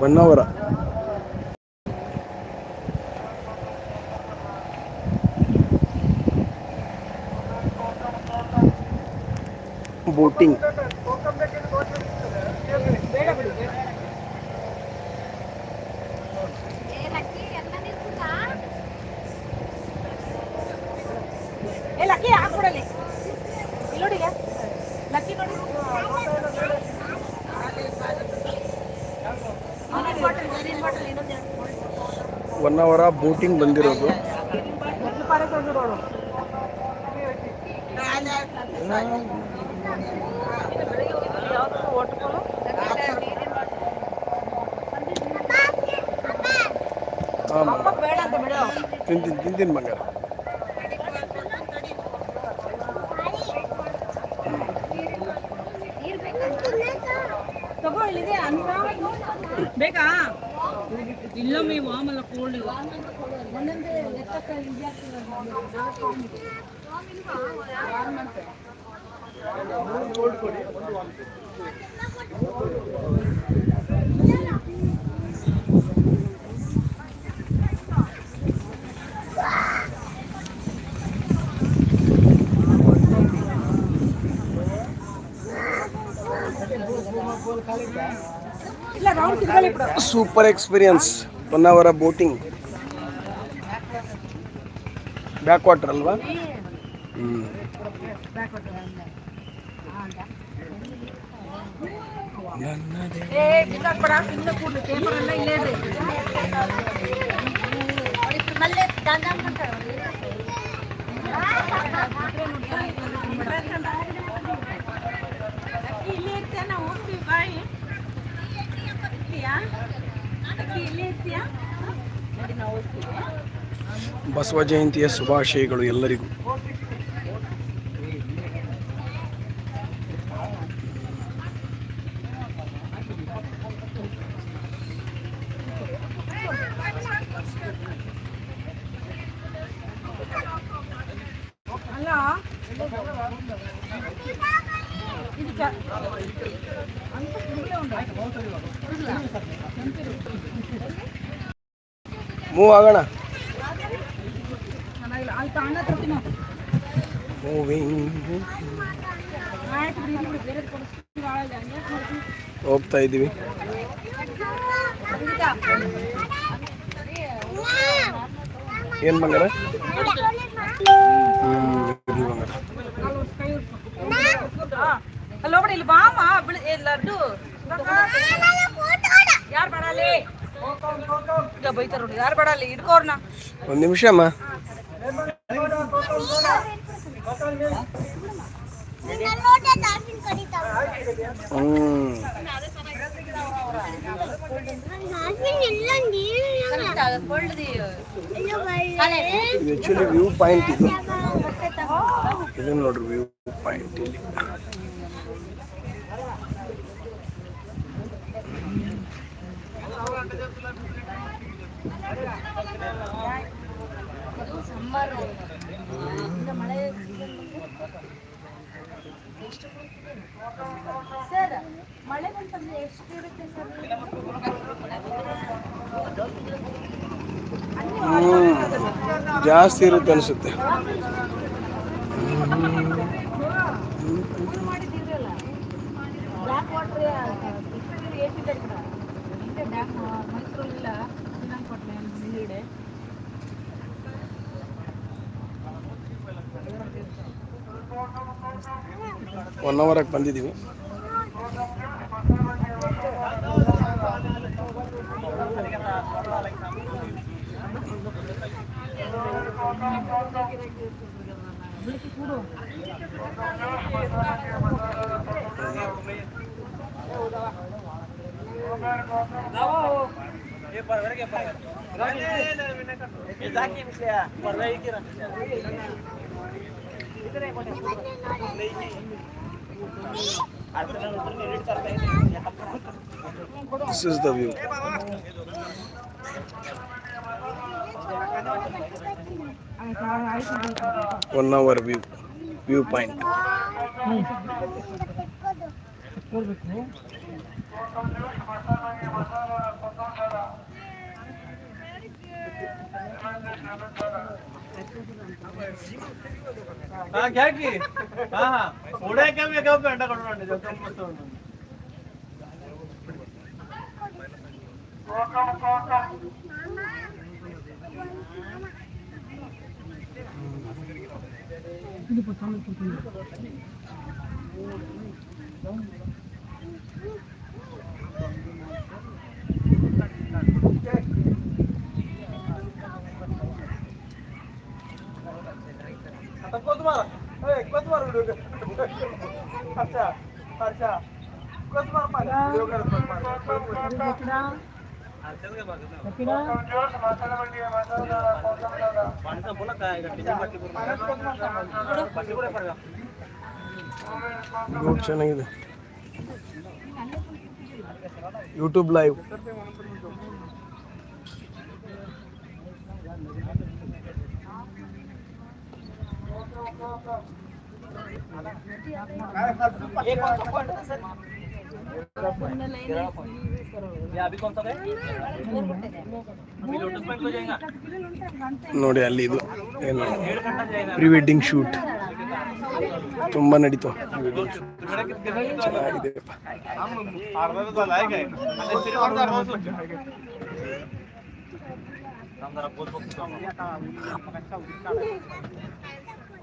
One hour boating ಏ lucky ಹಾಕ್ಬಿಡಲಿ ಇಲ್ಲಿ ನೋಡಿ ಈಗ. ಲಕ್ಕಿ ನೋಡಿ ನೀರಿನ್ ಬಾಟಲ್, ನೀರಿನ್ ಬಾಟಲ್, ಇನ್ನೊಂದ್ ಎರಡು. ಒನ್ ಅವರ ಬೋಟಿಂಗ್ ಬಂದಿರೋದು ಮೊದ್ಲು ಪಾರೆ ತಂದು ನೋಡು. ಬೆಳಿಗ್ಗೆ ಹೋಗಿದ್ವಿ, ಯಾವ್ದು waterfall? ಹಾಂ ಅಮ್ಮ ಬೇಡ ಅಂತ ಬಂದಿರೋದು. ತಿಂತೀನಿ ತಿಂತೀನಿ ಅನ್ನ ಬೇಕಾ? ಇಲ್ಲೊಮ್ಮೆ ವಾಮಲ್ಲ ಕೋಲ್ಡ್ ಇಲ್ಲ super experience one hour boating backwater ಅಲ್ವಾ? ಹ್ಞೂ ಇಲ್ಲೇ ಹೋಗ್ತೀವಿ ಬಾಯಿ ಇರ್ತೀಯಾ ಅಕ್ಕಿ ಇಲ್ಲೇ ಇರ್ತೀಯಾ ನೋಡಿ ನಾವು ಹೋಗ್ತೀವಿ ಬಸವ ಜಯಂತಿಯ ಶುಭಾಶಯಗಳು ಎಲ್ಲರಿಗೂ ಅಲ್ಲ ಇದು ಚ ಅಂತ ಕುಡಿಯೋ ಉಂಟು ಮೂವ್ ಆಗೋಣ ಚೆನ್ನಾಗಿಲ್ಲ ಅಲ್ಲಿ ತಾಣ ತರ್ತೀನಿ ಮೂವಿಂಗ್ ಆಯ್ತು ಬಿಡಿ ಬಿಡಿ ಬೇರೆ ಕೊಡಿಸ್ತೀನಿ ಭಾಳ ಇದೆ ಹಂಗೆ ಆಗೋಣ. ಹೋಗ್ತಾ ಇದ್ದೀವಿ. ಏನು ಬಂಗಾರ? ಹ್ಞೂ ಯಾರು ಬಂಗಾರ ಅಲ್ಲಿ ಹೋಗ್ಬಿಡಿ ಇಲ್ಲಿ ಬಾಮ ಬಿಳಿ ಏ ಲಡ್ಡು ಯಾರು ಬರಲಿ ಈಗ ಬೈತಾರ ನೋಡಿ ಯಾರು ಬರಲಿ ಇಟ್ಕೋರ್ನ ಒಂದು ನಿಮಿಷ ಅಮ್ಮ ಹ್ಞೂ ಇದು ಆ್ಯಕ್ಚುಲಿ ವ್ಯೂ ಪಾಯಿಂಟ್ ಇದು ಇದು ನೋಡ್ರಿ ವ್ಯೂ ಪಾಯಿಂಟ್ ಇಲ್ಲಿ ಸರ್ ಮಳೆ ಬಂತಂದ್ರೆ ಎಷ್ಟು ಇರುತ್ತೆ ಸರ್ ಜಾಸ್ತಿ ಇರುತ್ತೆ ಅನಿಸುತ್ತೆ. ಮಾಡಿದ್ದೀರಲ್ಲ ಬ್ಲ್ಯಾಕ್ ವಾಟರ್ ಏಟಿದೆ ಹಿಂದೆ ಡ್ಯಾಮ್ ಮೈಸೂರಲ್ಲಿಲ್ಲ ಶ್ರೀರಂಗಪಟ್ಟಣ ಮುಂದಿಡೆ ಒನ್ ಅವರಾಗಿ ಬಂದಿದ್ದೀವಿ is the view one hour view view point ನೋಡ್ಬೇಕು हाँ क्या की हाँ हाँ उड़े क्या मैं क्या पेंटा करूँगा जो तुम मत हो ಗೋಡ್ ಚೆನ್ನಾಗಿದೆ ಯೂಟ್ಯೂಬ್ ಲೈವ್ Thank you. ನೋಡಿ ಅಲ್ಲಿ ಇದು ಏನು ಪ್ರೀ ವೆಡ್ಡಿಂಗ್ ಶೂಟ್. ತುಂಬಾ ನಡೀತು. ಚೆನ್ನಾಗಿದೆ.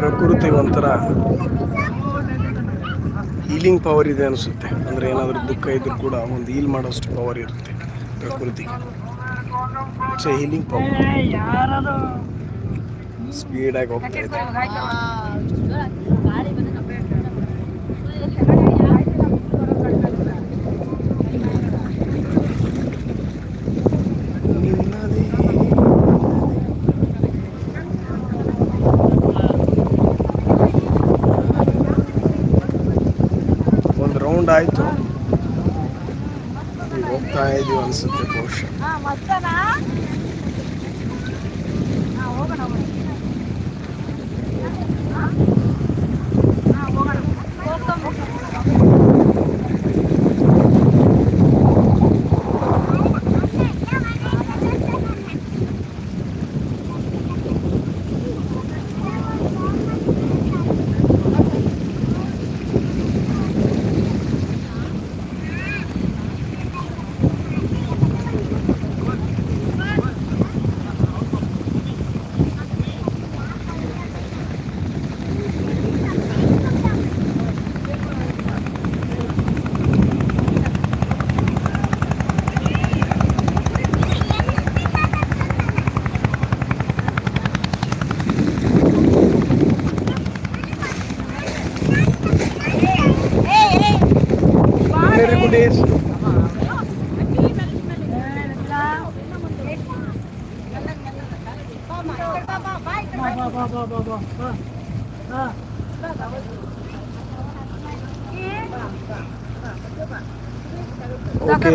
ಪ್ರಕೃತಿ ಒಂಥರ ಹೀಲಿಂಗ್ ಪವರ್ ಇದೆ ಅನಿಸುತ್ತೆ. ಅಂದರೆ ಏನಾದರೂ ದುಃಖ ಇದ್ರೂ ಕೂಡ ಒಂದು ಹೀಲ್ ಮಾಡೋಷ್ಟು ಪವರ್ ಇರುತ್ತೆ ಪ್ರಕೃತಿ ಇಟ್ಸ್ ಹೀಲಿಂಗ್ ಪವರ್ ಸ್ಪೀಡಾಗಿ ಹೋಗ್ತಾ ಇದೆ. ಒಂದು ರೌಂಡ್ ಆಯಿತು. ಈಗ ಹೋಗ್ತಾ ಇದೀವಿ ಅನಿಸುತ್ತೆ ಬಹುಶಃ. ವೆರಿ ಗುಡ್ ಡೇಸ್ ಓಕೆ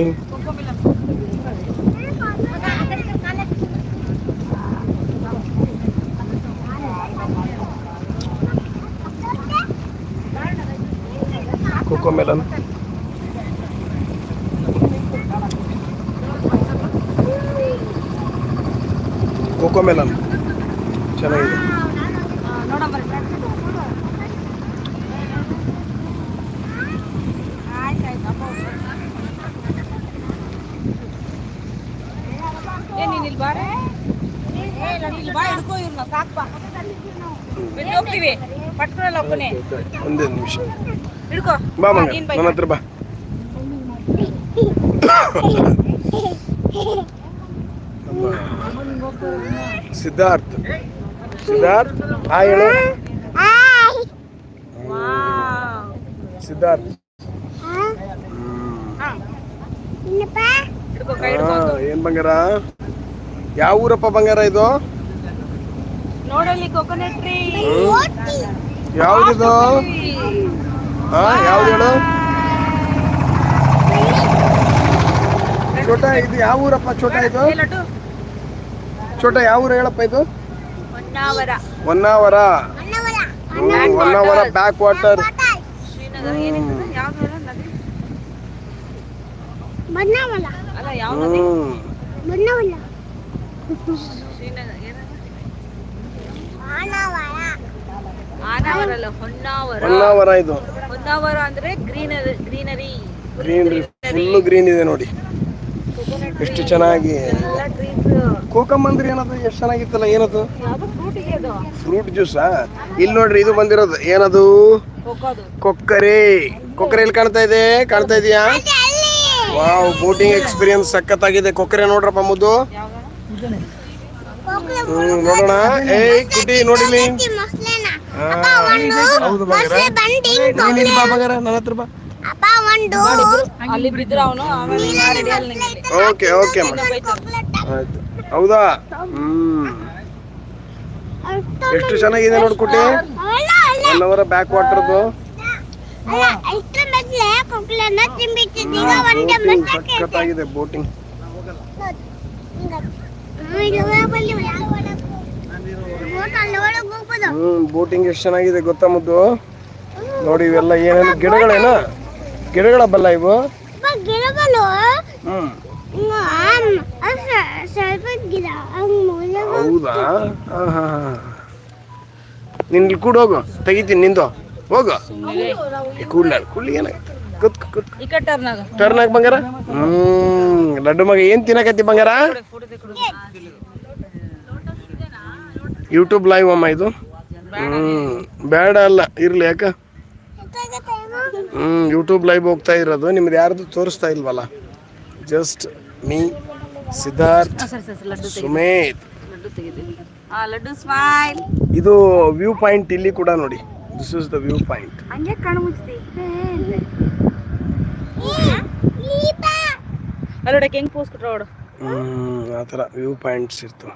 ಹೋಗ್ತೀವಿ ಪಟ್ಕೊಳಲ್ಲ ಒಬ್ಬನೇ ಒಂದೇ ನಿಮಿಷ. ಬಾ ಮಗ ನೀನ್ ನನ್ನ ಹತ್ರ ಬಾ. ಸಿದ್ಧಾರ್ಥ್. ಸಿದ್ಧಾರ್ಥ್? ಹಾಯ್ ಹೇಳು. ಸಿದ್ಧಾರ್ಥ್. ಏನ್ ಬಂಗಾರ? ಯಾವ ಊರಪ್ಪ ಬಂಗಾರ ಇದು? ಯಾವ್ದು ಇದು? ಟ್ರೀ ಯಾವ್ದಿದು ಹಾ ಯಾವ್ದು ಹೇಳು? ಚೋಟ ಇದು ಯಾವ ಊರಪ್ಪ ಚೋಟ ಇದು? ಚೋಟ ಯಾವ ಊರು ಹೇಳಪ್ಪ ಇದು? ಹೊನ್ನಾವರ. ಹೊನ್ನಾವರ. ಬ್ಯಾಕ್ ವಾಟರ್ ಶ್ರೀನಗರ ಏನಿರ್ತದೆ ಯಾವ್ದು ಹೇಳು ನದಿ ಅಲ್ಲ ಯಾವ ನದಿ ಹ್ಮ್. ಶ್ರೀನಗರ ಏನದು? ಆನಾವರ ಅಲ್ಲ ಹೊನ್ನಾವರ. ಹೊನ್ನಾವರ ಇದು. ಹೊನ್ನಾವರ ಅಂದ್ರೆ greenery greenery. Greenery full green ಇದೆ ನೋಡಿ. ಎಷ್ಟು ಚೆನ್ನಾಗಿ ಅಂದ್ರೆ ಏನದು? ಎಷ್ಟು ಚೆನ್ನಾಗಿತ್ತಲ್ಲ ಏನದು? ಫ್ರೂಟ್ ಇದೆ ಅದು. ಫ್ರೂಟ್ ಜ್ಯೂಸಾ ಇಲ್ಲಿ ನೋಡ್ರಿ ಇದು ಬಂದಿರೋದು. ಏನದು? ಕೊಕ್ಕರೆ. ಕೊಕ್ಕರೆ ಇಲ್ಲಿ ಕಾಣ್ತಾ ಇದೆ? ಕಾಣ್ತಾ ಇದೆಯಾ? ವಾವ್ ಬೋಟಿಂಗ್ ಎಕ್ಸ್ಪೀರಿಯನ್ಸ್ ಸಖತ್ತಾಗಿದೆ. ಕೊಕ್ಕರೆ ನೋಡ್ರಪ್ಪ ಮುದ್ದು. ಹ್ಮ್ ನೋಡೋಣ. ಏಯ್ ಕುಟಿ ನೋಡಿಲಿ ಹಾ, ಹೌದು ಬಂಗಾರ ನೀನ್ ಇಲ್ಲಿ ಬಾ ಬಂಗಾರ ನನ್ನ ಹತ್ರ ಬಾ. ಅಲ್ಲಿ ಬಿದ್ರ ಅವನು ಆಮೇಲೆ ರೆಡಿ ಅಲ್ಲಿ ಓಕೆ ಓಕೆ ಆಯ್ತು. ಹೌದಾ? ಹ್ಮ್. ಎಷ್ಟು ಚೆನ್ನಾಗಿದೆ ನೋಡು ಕುಟಿ ಒನ್ ಅವರ್ ಬ್ಯಾಕ್ ವಾಟರ್ದು ಸಖತ್ತಾಗಿದೆ ಬೋಟಿಂಗ್ ಹ್ಮ್ ಬೋಟಿಂಗ್ ಎಷ್ಟು ಚೆನ್ನಾಗಿದೆ ಗೊತ್ತಾ ಮುದ್ದು? ನೋಡಿ ಇವೆಲ್ಲ ಏನೇನು ಗಿಡಗಳೇನ? ಗಿಡಗಳ ಬಲ್ಲ ಇವು? ಗಿಡಗಳು. ಸ್ವಲ್ಪ ಗಿಡ ಹೌದಾ? ನಿನ್ ಕೂಡ ಹೋಗು. ತೆಗಿತೀನಿ ನಿಂದು. ಹೋಗು. ಕೂಡ್ಲ ಕೂಡ್ಲಿ ಏನಾಗುತ್ತೆ ಟರ್ನ್ ಆಗ. ಬಂಗಾರ? ಹ್ಮ್. ಲಡ್ಡು ಮಗ ಏನ್ ತಿನ್ನಕತ್ತಿ ಬಂಗಾರ? ಯೂಟ್ಯೂಬ್ ಲೈವ್ ಅಮ್ಮ ಇದು. ಹ್ಮ್. ಬೇಡ ಅಲ್ಲ ಇರ್ಲಿ ಯಾಕ? ಹ್ಮ್ ಯೂಟ್ಯೂಬ್ ಲೈವ್ ಹೋಗ್ತಾ ಇರೋದು. ನಿಮ್ದು ಯಾರ್ದು ತೋರಿಸ್ತಾ ಇಲ್ವಲ್ಲ? Just me Siddharth Sumeet. ಇದು ವ್ಯೂ ಪಾಯಿಂಟ್ ಇಲ್ಲಿ ಕೂಡ ನೋಡಿ. This is the view point ಆ ಥರ ವ್ಯೂ ಪಾಯಿಂಟ್ಸ್ ಇರ್ತವೆ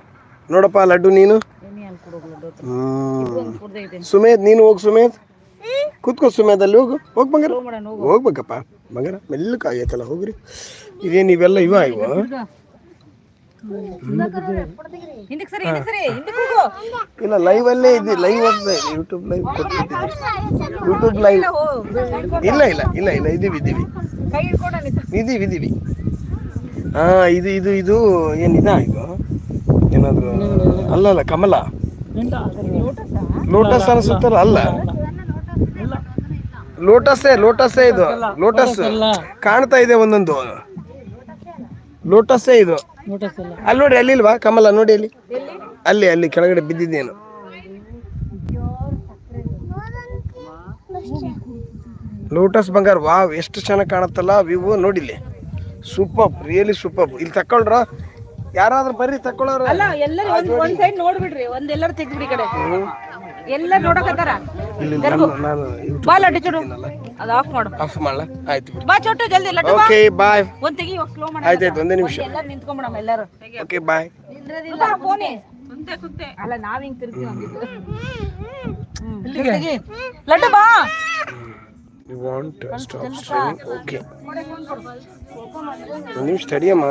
ನೋಡಪ್ಪ ಲಡ್ಡು ನೀನು? ಸುಮೇತ್ ನೀನು ಹೋಗ್ ಸುಮೇತ್. ಕೂತ್ಕೋ ಸಮಯದಲ್ಲಿ ಹೋಗು. ಹೋಗ್ ಬಂಗಾರ. ಹೋಗ್ಬೇಕಪ್ಪ. ಬಂಗಾರ ಮೆಲ್ಲಕ್ಕೆ ಆಗೈತಲ್ಲ ಹೋಗ್ರಿ. ಇದೇನು ಇವೆಲ್ಲ ಇವ ಇವ? ಇಲ್ಲ ಲೈವ್ ಅಲ್ಲೇ ಇದೆ ಲೈವ್ ಇದೆ ಯೂಟ್ಯೂಬ್ ಲೈವ್ ಯೂಟ್ಯೂಬ್ ಲೈವ್ ಇಲ್ಲ ಇಲ್ಲ ಇಲ್ಲ ಇಲ್ಲ ಇದೀವಿ ಇದೀವಿ ಇದೀವಿ ಇದೀವಿ ಹಾ ಇದು ಇದು ಇದು ಏನಿದಾ ಇದು ಏನಾದ್ರು ಅಲ್ಲ ಅಲ್ಲ ಕಮಲ. ಲೋಟಸ್ ಅನ್ಸುತ್ತಲ್ಲ ಅಲ್ಲ. ಲೋಟಸ್ಸೇ ಲೋಟಸ್ಸೇ ಇದು. ಲೋಟಸ್ ಕಾಣ್ತಾ ಇದೆ ಒಂದೊಂದು. ಲೋಟಸ್ಸೇ ಇದು. ಅಲ್ಲಿ. ನೋಡಿ ಅಲ್ಲಿ ಇಲ್ವಾ? ಕಮಲ ನೋಡಿ ಅಲ್ಲಿ. ಅಲ್ಲಿ ಅಲ್ಲಿ ಕೆಳಗಡೆ ಬಿದ್ದಿದ್ದೇನು ಲೋಟಸ್ ಬಂಗಾರ ವಾವ್ ಎಷ್ಟು ಚೆನ್ನಾಗಿ ಕಾಣುತ್ತಲ್ಲ ವಿವೋ ನೋಡಿಲಿ ಸೂಪರ್ ರಿಯಲಿ ಸೂಪರ್ ಇಲ್ಲಿ ತಕೊಳ್ರ ಯಾರಾದ್ರೂ ಬರ್ರಿ ತಕೊಳ್ಳೋರು ಅಲ್ಲ ಎಲ್ಲರೂ ಒಂದ್ ಒಂದ್ ಸೈಡ್ ನೋಡ್ಬಿಡ್ರಿ ಒಂದೆಲ್ಲರೂ ತೆಗ್ದ್ಬಿಡಿ ಕಡೆ. ಎಲ್ಲರೂ ನೋಡಕತ್ತಾರ? ಇಲ್ಲಿ ನಾನು ನಾನು ಬಾ ಲಡ್ಡು ಚೂಡು. ಅದು ಆಫ್ ಮಾಡು. ಆಫ್ ಮಾಡಲ? ಆಯ್ತು ಬಿಡಿ. ಬಾ ಚೋಟು ಜಲ್ದಿ ಲಡ್ಡು ಬಾ. ಓಕೆ ಬಾಯ್ ಒಂದ್ ತೆಗಿ ಇವಾಗ ಸ್ಲೋ ಮಾಡ ಆಯ್ತು ಒಂದೇ ನಿಮಿಷ. ಎಲ್ಲ ನಿಂತ್ಕೊಂಡ್ಬಿಡಮ್ಮ ಎಲ್ಲರೂ. ಓಕೆ ಬಾಯ್ ಫೋನೇ. ಕುಂತೆ ಕುಂತೆ. ಅಲ್ಲ ನಾವ್ ಹಿಂಗ್ ತಿರ್ಗಿ. ಹಂಗಿದ್ದು. ಲಡ್ಡು ಬಾ. You want stop streaming okay ಒಂದು ನಿಮಿಷ ತಡಿಯಮ್ಮ.